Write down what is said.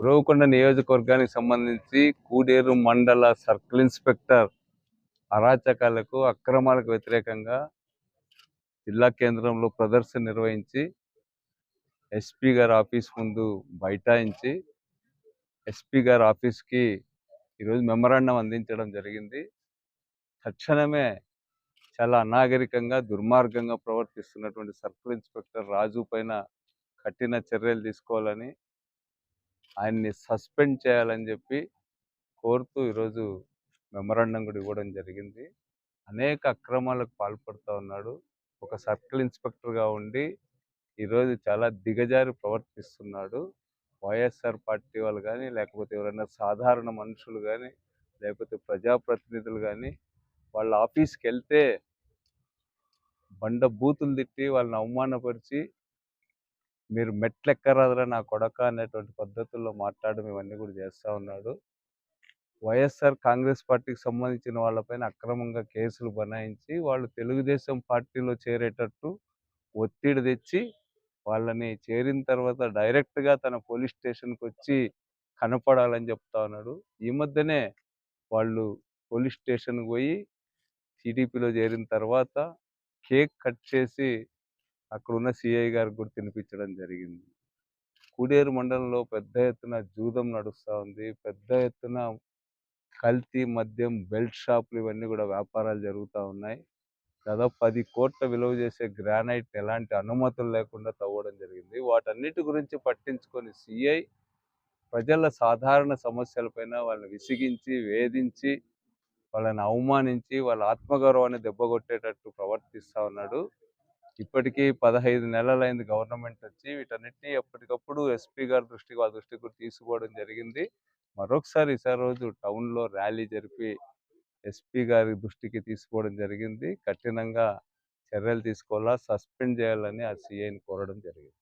ఉరవకొండ నియోజకవర్గానికి సంబంధించి కూడేరు మండల సర్కిల్ ఇన్స్పెక్టర్ అరాచకాలకు అక్రమాలకు వ్యతిరేకంగా జిల్లా కేంద్రంలో ప్రదర్శన నిర్వహించి ఎస్పీ గారి ఆఫీస్ ముందు బైఠాయించి ఎస్పీ గారి ఆఫీస్కి ఈరోజు మెమరాండం అందించడం జరిగింది. తక్షణమే చాలా అనాగరికంగా దుర్మార్గంగా ప్రవర్తిస్తున్నటువంటి సర్కిల్ ఇన్స్పెక్టర్ రాజు పైన కఠిన చర్యలు తీసుకోవాలని ఆయన్ని సస్పెండ్ చేయాలని చెప్పి కోరుతూ ఈరోజు మెమరాండం కూడా ఇవ్వడం జరిగింది. అనేక అక్రమాలకు పాల్పడుతూ ఉన్నాడు. ఒక సర్కిల్ ఇన్స్పెక్టర్గా ఉండి ఈరోజు చాలా దిగజారి ప్రవర్తిస్తున్నాడు. వైఎస్ఆర్ పార్టీ వాళ్ళు కానీ లేకపోతే ఎవరైనా సాధారణ మనుషులు కానీ లేకపోతే ప్రజాప్రతినిధులు కానీ వాళ్ళ ఆఫీస్కి వెళ్తే బండ బూతులు తిట్టి వాళ్ళని అవమానపరిచి మీరు మెట్లెక్కరాదురా నా కొడక అనేటువంటి పద్ధతుల్లో మాట్లాడడం ఇవన్నీ కూడా చేస్తూ ఉన్నాడు. వైఎస్ఆర్ కాంగ్రెస్ పార్టీకి సంబంధించిన వాళ్ళపైన అక్రమంగా కేసులు బనాయించి వాళ్ళు తెలుగుదేశం పార్టీలో చేరేటట్టు ఒత్తిడి తెచ్చి వాళ్ళని చేరిన తర్వాత డైరెక్ట్గా తన పోలీస్ స్టేషన్కి వచ్చి కనపడాలని చెప్తా ఉన్నాడు. ఈ మధ్యనే వాళ్ళు పోలీస్ స్టేషన్కి పోయి టీడీపీలో చేరిన తర్వాత కేక్ కట్ చేసి అక్కడ ఉన్న సిఐ గారికి కూడా తినిపించడం జరిగింది. కూడేరు మండలంలో పెద్ద ఎత్తున జూదం నడుస్తూ ఉంది. పెద్ద ఎత్తున కల్తీ మద్యం బెల్ట్ షాపులు ఇవన్నీ కూడా వ్యాపారాలు జరుగుతూ ఉన్నాయి. దాదాపు పది కోట్ల విలువ చేసే గ్రానైట్ ఎలాంటి అనుమతులు లేకుండా తవ్వడం జరిగింది. వాటన్నిటి గురించి పట్టించుకొని సిఐ ప్రజల సాధారణ సమస్యలపైన వాళ్ళని విసిగించి వేధించి వాళ్ళని అవమానించి వాళ్ళ ఆత్మగౌరవాన్ని దెబ్బకొట్టేటట్టు ప్రవర్తిస్తూ ఉన్నాడు. ఇప్పటికీ పదహైదు నెలలైంది గవర్నమెంట్ వచ్చి వీటన్నిటిని ఎప్పటికప్పుడు ఎస్పీ గారి దృష్టికి వాళ్ళ దృష్టికి కూడా తీసుకోవడం జరిగింది. మరొకసారి ఈసారి రోజు టౌన్లో ర్యాలీ జరిపి ఎస్పీ గారి దృష్టికి తీసుకోవడం జరిగింది. కఠినంగా చర్యలు తీసుకోవాలా సస్పెండ్ చేయాలని ఆ సిఐని కోరడం జరిగింది.